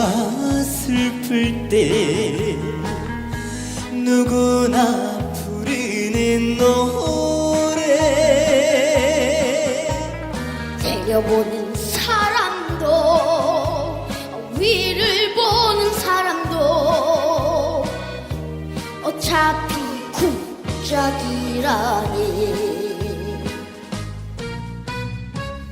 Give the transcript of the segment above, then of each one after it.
내가 슬플 때 누구나 부르는 노래. 내려보는 사람도 위를 보는 사람도 어차피 쿵짝이라니.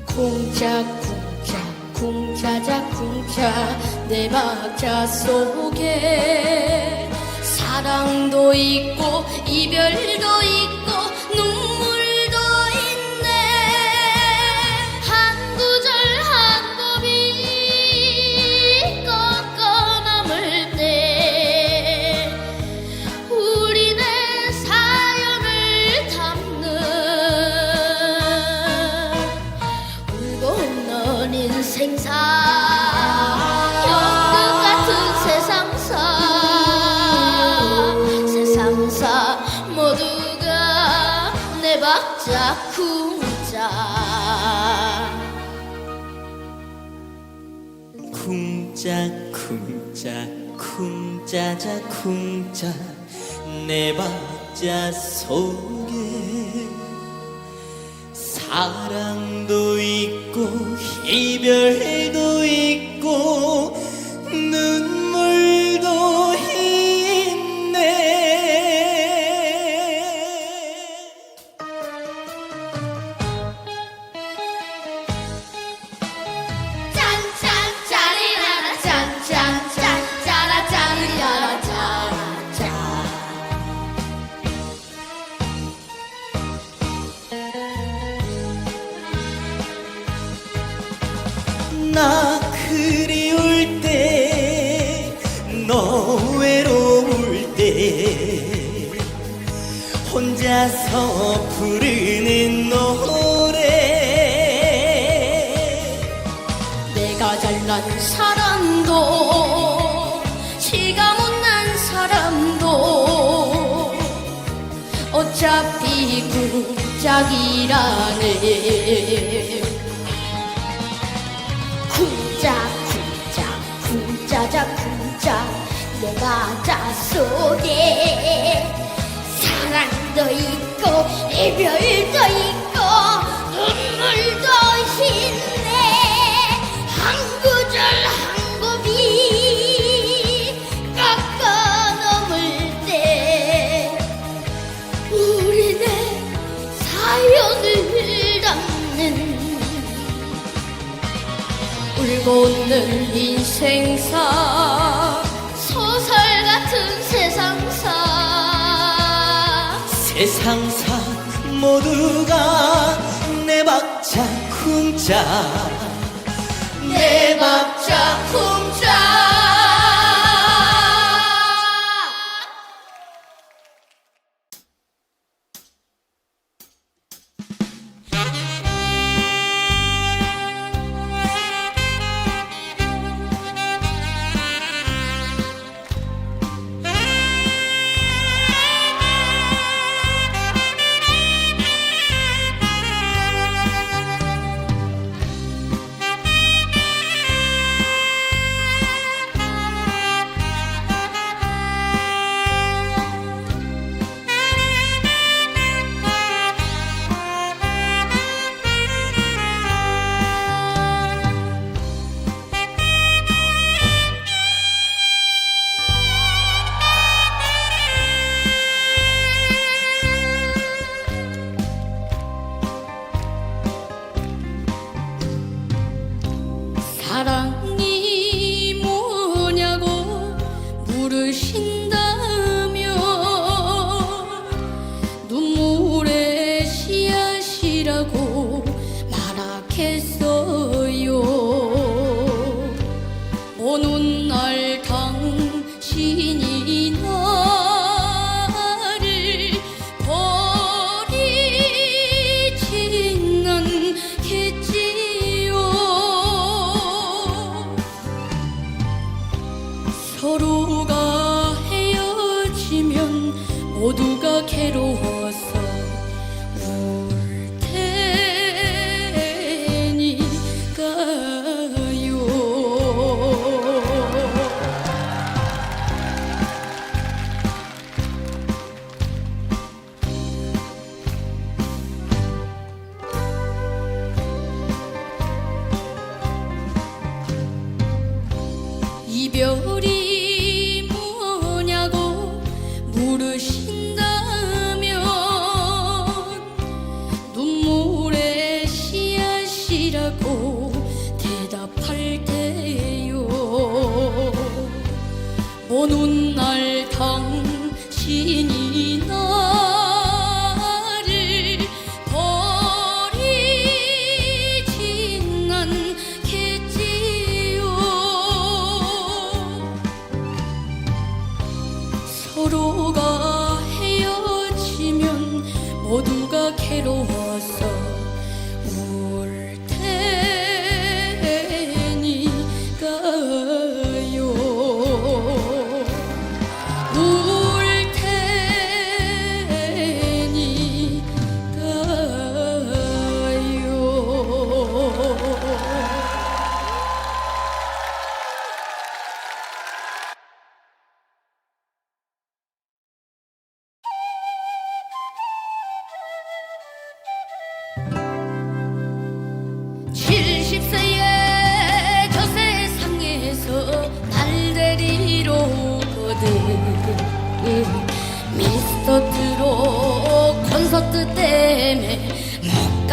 쿵짝 쿵짝 쿵짜자 쿵짝. 내 막자 속에 사랑도 있고 이별도 있고 쿵짝 쿵짝 쿵짜자 쿵짜 내 박자 속에 사랑도 있고 이별도 있고 따라서 부르는 노래. 내가 잘난 사람도 지가 못난 사람도 어차피 그 굴짝이라네. 도 있고 이별도 있고 눈물도 있네. 한 구절 한 곡이 깎아 넘을 때 우리네 사연을 담는 울고 웃는 인생사. 세상사 모두가 내 박자 쿵짝 내 박자 쿵짝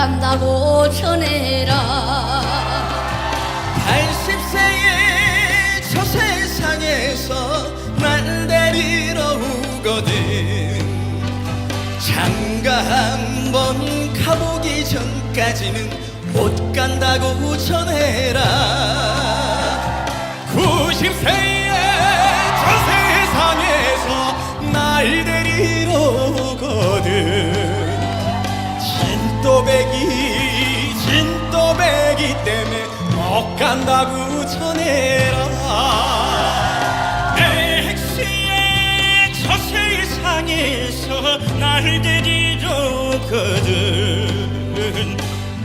간다고 전해라. 80세의 저 세상에서 날 데리러 오거든. 장가 한번 가보기 전까지는 못 간다고 전해라. 90세 간다고 전해라. 내 핵시에 저 세상에서 나를 데리려거든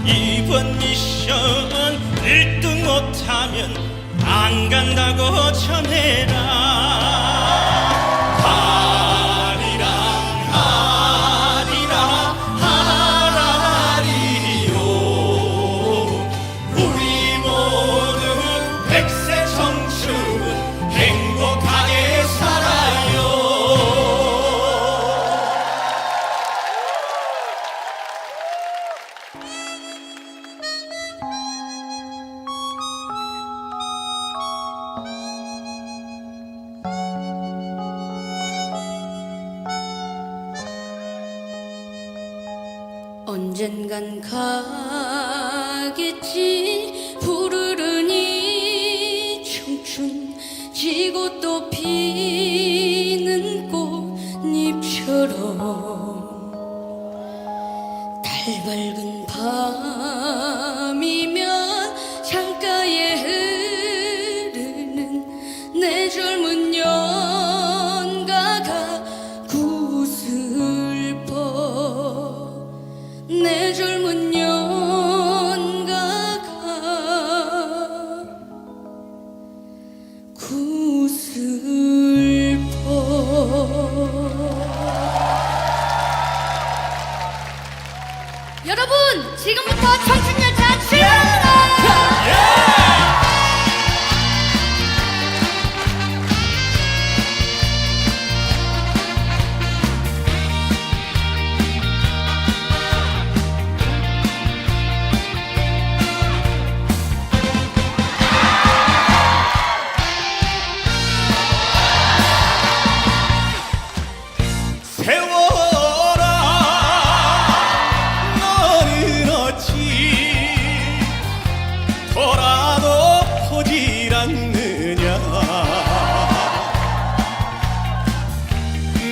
이번 미션 1등 못하면 안 간다고 전해라. 언젠간 가겠지.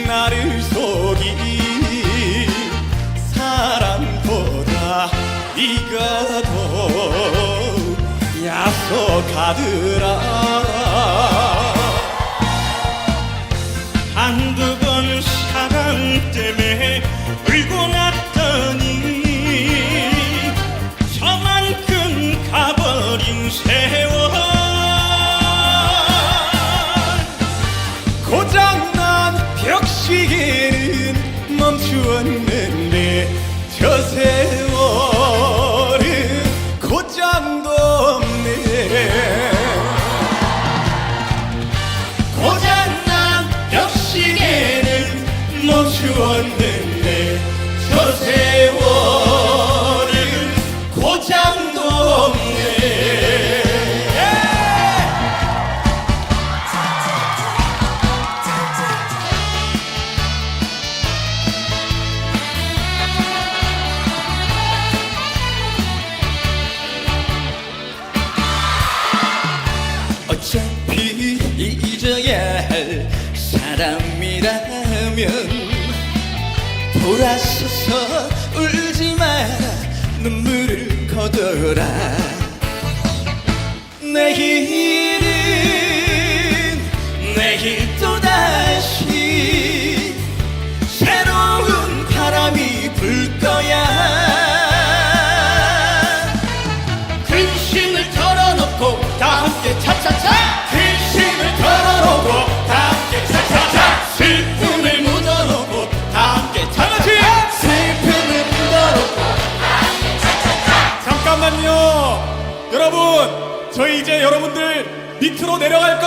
나를 속이 사랑보다 네가 더 약속하더라.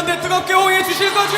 건데 네, 뜨겁게 호응해 주실 거죠?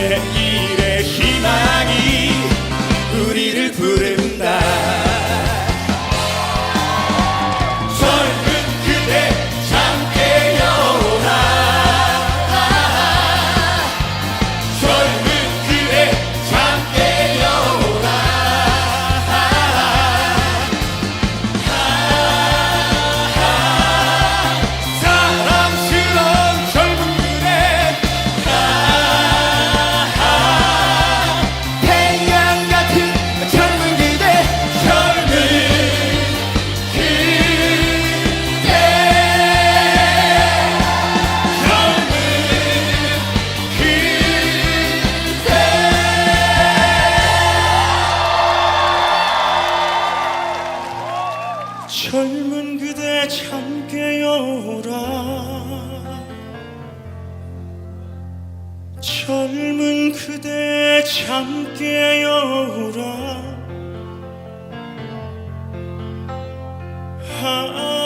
Yeah. 젊은 그대 참 깨어라. 젊은 그대 참 깨어라. 아.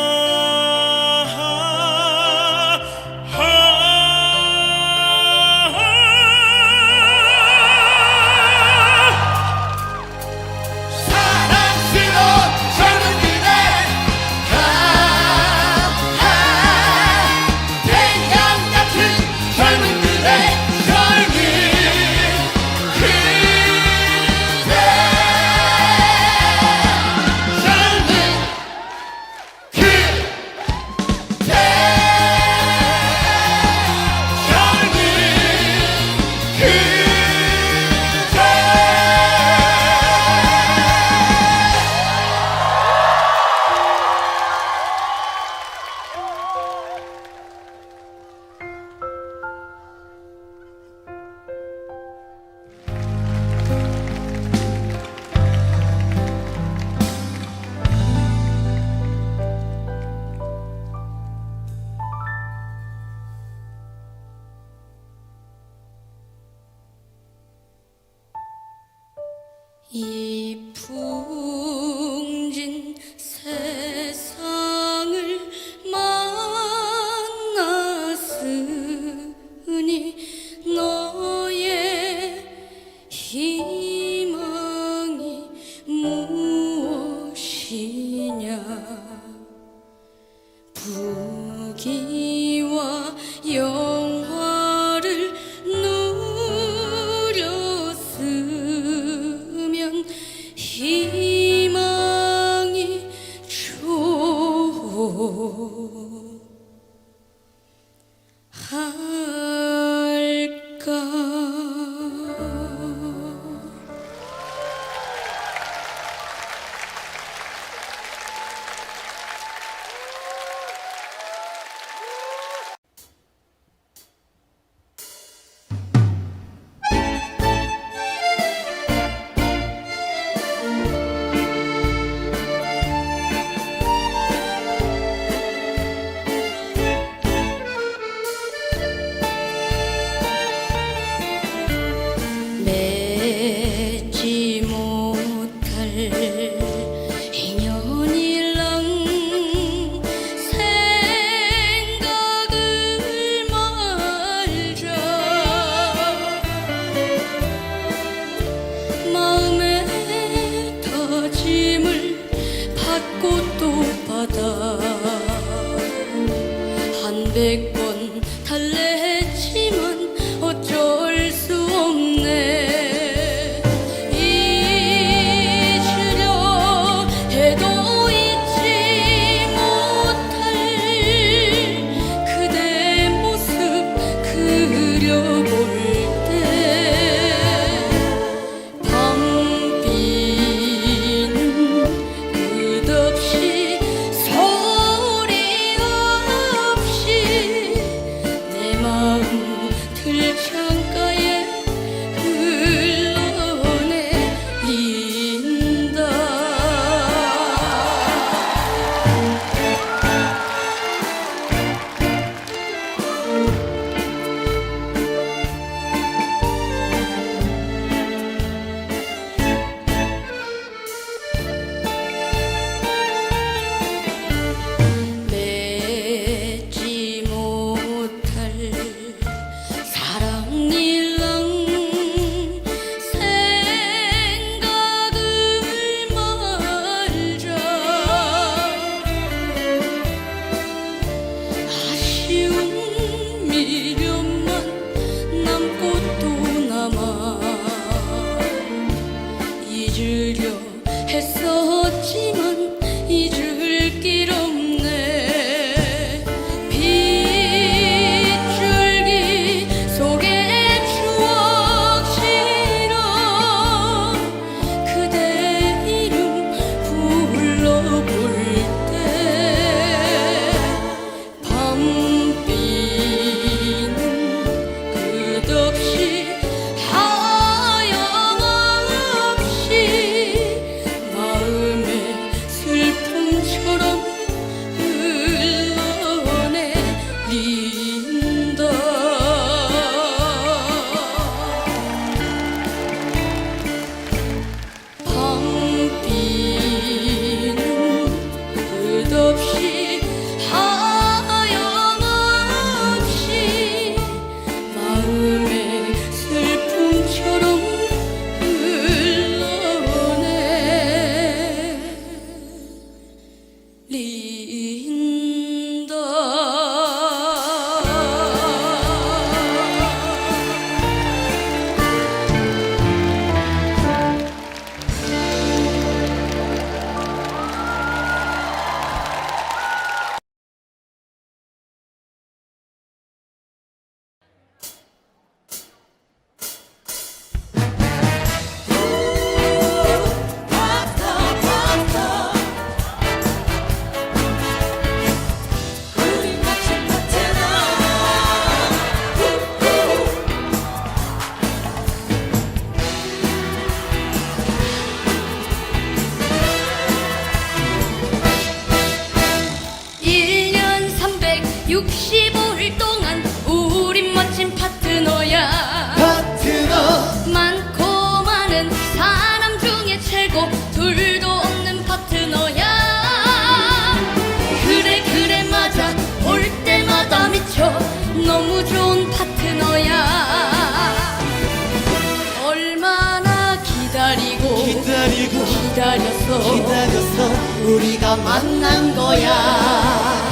기다렸어. 기다려서 우리가 만난 거야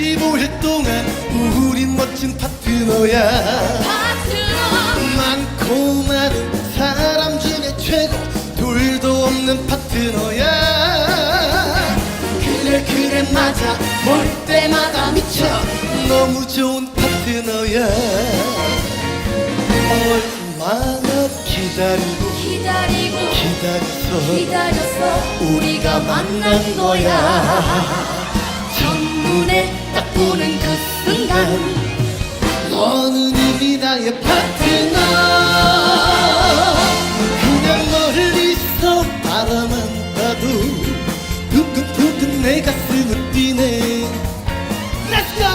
365일 동안 우린 멋진 파트너야. 파트너 많고 많은 사람 중에 최고 둘도 없는 파트너야. 그래 그래 맞아. 볼 때마다 미쳐. 너무 좋은 파트너야. 얼마나 기다리고 기다리고 기다려서 기다렸어 우리가 만난 거야. 딱 보는 그 순간 너는 이미 나의 파트너 그냥 멀리서 바라만 봐도 두근두근 내 가슴은 뛰네 Let's go!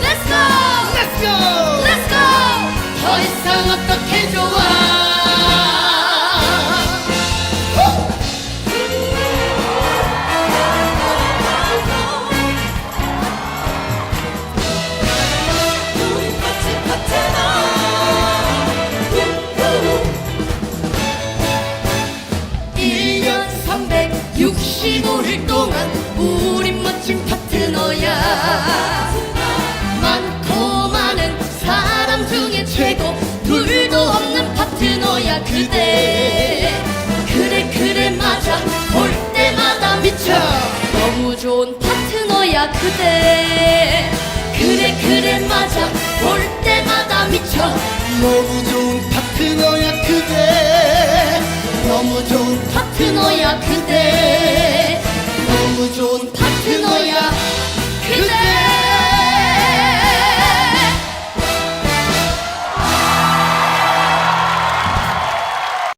Let's go! Let's go! Let's go! 더 이상 어떻게 좋아 야 그대. 그래 그래 맞아. 볼 때마다 미쳐. 너무 좋은 파트너야 그대. 너무 좋은 파트너야 그대. 너무 좋은 파트너야.